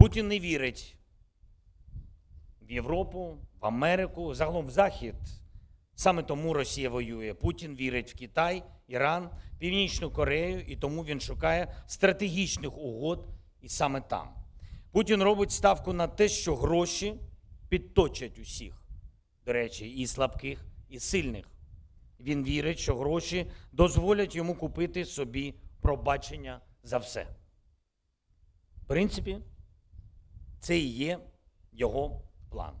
Путін не вірить в Європу, в Америку, загалом в Захід. Саме тому Росія воює. Путін вірить в Китай, Іран, Північну Корею, і тому він шукає стратегічних угод і саме там. Путін робить ставку на те, що гроші підточать усіх. До речі, і слабких, і сильних. Він вірить, що гроші дозволять йому купити собі пробачення за все. В принципі, це і є його план.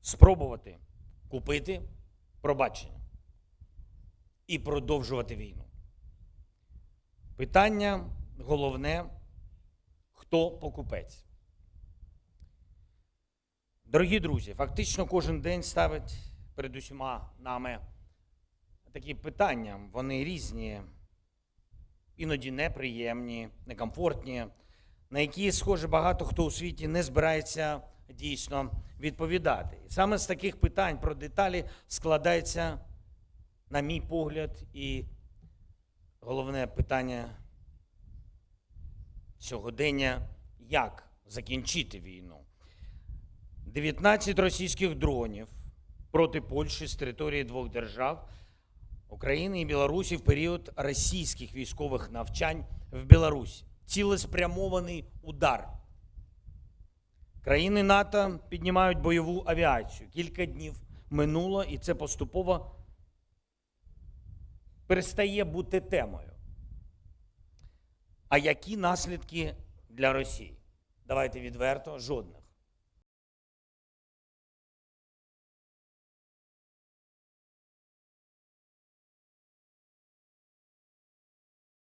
Спробувати купити пробачення і продовжувати війну. Питання головне, хто покупець. Дорогі друзі, фактично кожен день ставить перед усіма нами такі питання. Вони різні, іноді неприємні, некомфортні, на які, схоже, багато хто у світі не збирається дійсно відповідати. І саме з таких питань про деталі складається, на мій погляд, і головне питання сьогодення як закінчити війну. 19 російських дронів проти Польщі з території двох держав України і Білорусі в період російських військових навчань в Білорусі. Цілеспрямований удар. Країни НАТО піднімають бойову авіацію. Кілька днів минуло, і це поступово перестає бути темою. А які наслідки для Росії? Давайте відверто, жодних.